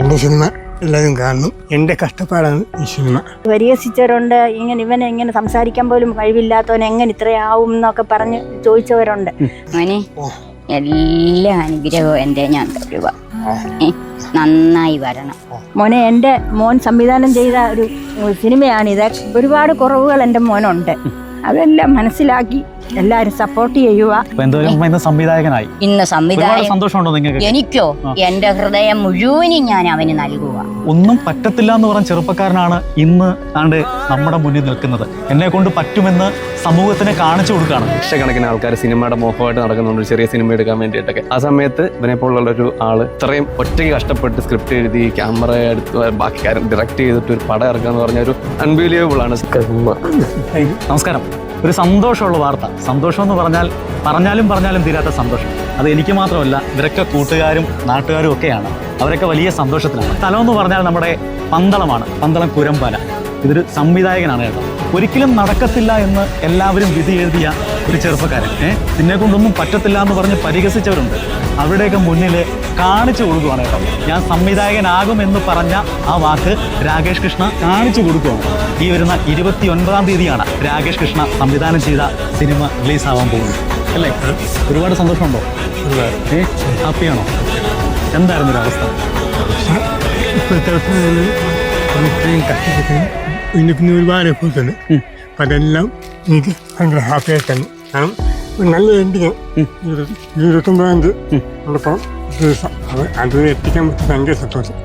എന്റെ സിനിമ എല്ലാവരും കാണുന്നു. എന്റെ കഷ്ടപ്പാടാണ് ഈ സിനിമ. പരിഹസിച്ചവരുണ്ട്. ഇങ്ങനെ ഇവനെ എങ്ങനെ സംസാരിക്കാൻ പോലും കഴിവില്ലാത്തവൻ എങ്ങനെ ഇത്രയാവും എന്നൊക്കെ പറഞ്ഞ് ചോദിച്ചവരുണ്ട്. മോനെ എല്ലാ അനുഗ്രഹവും എന്റെ ഞാൻ തരുക നന്നായി വരണം. മോനെ എന്റെ മോൻ സംവിധാനം ചെയ്ത ഒരു സിനിമയാണിത് ഒരുപാട് കുറവുകൾ എന്റെ മോനുണ്ട്. അതെല്ലാം മനസ്സിലാക്കി എല്ലാവരും സപ്പോർട്ട് ചെയ്യുക. ഇന്ന് സംവിധായകനായി. ഇന്ന് സംവിധായകൻ സന്തോഷമുണ്ടോ നിങ്ങൾക്ക് എനിക്കോ? എന്റെ ഹൃദയം മുഴുവനും ഞാൻ അവന് നൽകുക ഒന്നും പറ്റത്തില്ല എന്ന് പറഞ്ഞ ചെറുപ്പക്കാരനാണ് ഇന്ന് ആണ്ട് നമ്മുടെ മുന്നിൽ നിൽക്കുന്നത്. എന്നെ കൊണ്ട് പറ്റുമെന്ന് സമൂഹത്തിന് കാണിച്ചു കൊടുക്കുകയാണ്. ലക്ഷക്കണക്കിന് ആൾക്കാർ സിനിമയുടെ മോഹമായിട്ട് നടക്കുന്നുണ്ട്. ഒരു ചെറിയ സിനിമ എടുക്കാൻ വേണ്ടിയിട്ടൊക്കെ. ആ സമയത്ത് ഇവനെ പോലുള്ള ഒരു ആൾ ഇത്രയും ഒറ്റയ്ക്ക് കഷ്ടപ്പെട്ട് സ്ക്രിപ്റ്റ് എഴുതി ക്യാമറ എടുത്ത് ബാക്കി കാര്യം ഡയറക്റ്റ് ചെയ്തിട്ട് ഒരു പടം ഇറക്കുക എന്ന് പറഞ്ഞ ഒരു അൺബിലീവബിൾ ആണ്. നമസ്കാരം. ഒരു സന്തോഷമുള്ള വാർത്ത. സന്തോഷം എന്ന് പറഞ്ഞാൽ പറഞ്ഞാലും പറഞ്ഞാലും തീരാത്ത സന്തോഷം. അത് എനിക്ക് മാത്രമല്ല ഇവരൊക്കെ കൂട്ടുകാരും നാട്ടുകാരും ഒക്കെയാണ്. അവരൊക്കെ വലിയ സന്തോഷത്തിലാണ്. സ്ഥലം എന്ന് പറഞ്ഞാൽ നമ്മുടെ പന്തളമാണ്. പന്തളം കുരമ്പാല. ഇതൊരു സംവിധായകനാണ് കേട്ടോ. ഒരിക്കലും നടക്കത്തില്ല എന്ന് എല്ലാവരും വിധി എഴുതിയ ഒരു ചെറുപ്പക്കാരൻ. ഏഹ് നിന്നെ കൊണ്ടൊന്നും പറ്റത്തില്ല എന്ന് പറഞ്ഞ് പരിഹസിച്ചവരുണ്ട്. അവരുടെയൊക്കെ മുന്നിൽ കാണിച്ചു കൊടുക്കുവാണ് കേട്ടോ. ഞാൻ സംവിധായകനാകും എന്ന് പറഞ്ഞ ആ വാക്ക് രാകേഷ് കൃഷ്ണ കാണിച്ചു കൊടുക്കുവാണ്. ഈ വരുന്ന ഇരുപത്തി ഒൻപതാം തീയതിയാണ് രാകേഷ് കൃഷ്ണ സംവിധാനം ചെയ്ത സിനിമ റിലീസ് ആവാൻ പോകുന്നത്. അല്ലേ? ഒരുപാട് സന്തോഷമുണ്ടോ? ഏ ഹാപ്പിയാണോ? എന്തായിരുന്നു ഒരു അവസ്ഥ ഇപ്പോഴത്തെ അവസ്ഥയിൽ ഇത്രയും കഷ്ടപ്പെട്ട് പിന്നെ പിന്നെ ഒരുപാട് എഫേർട്ട് ഉണ്ട് അപ്പം അതെല്ലാം എനിക്ക് ഭയങ്കര ഹാപ്പി ആയിട്ടാണ് കാരണം നല്ല എൻഡിങ് ഇരുപത്തൊമ്പതാം തീയതി ഉള്ളപ്പോൾ ദിവസം അത് അത് എത്തിക്കാൻ പറ്റി ഭയങ്കര സന്തോഷം.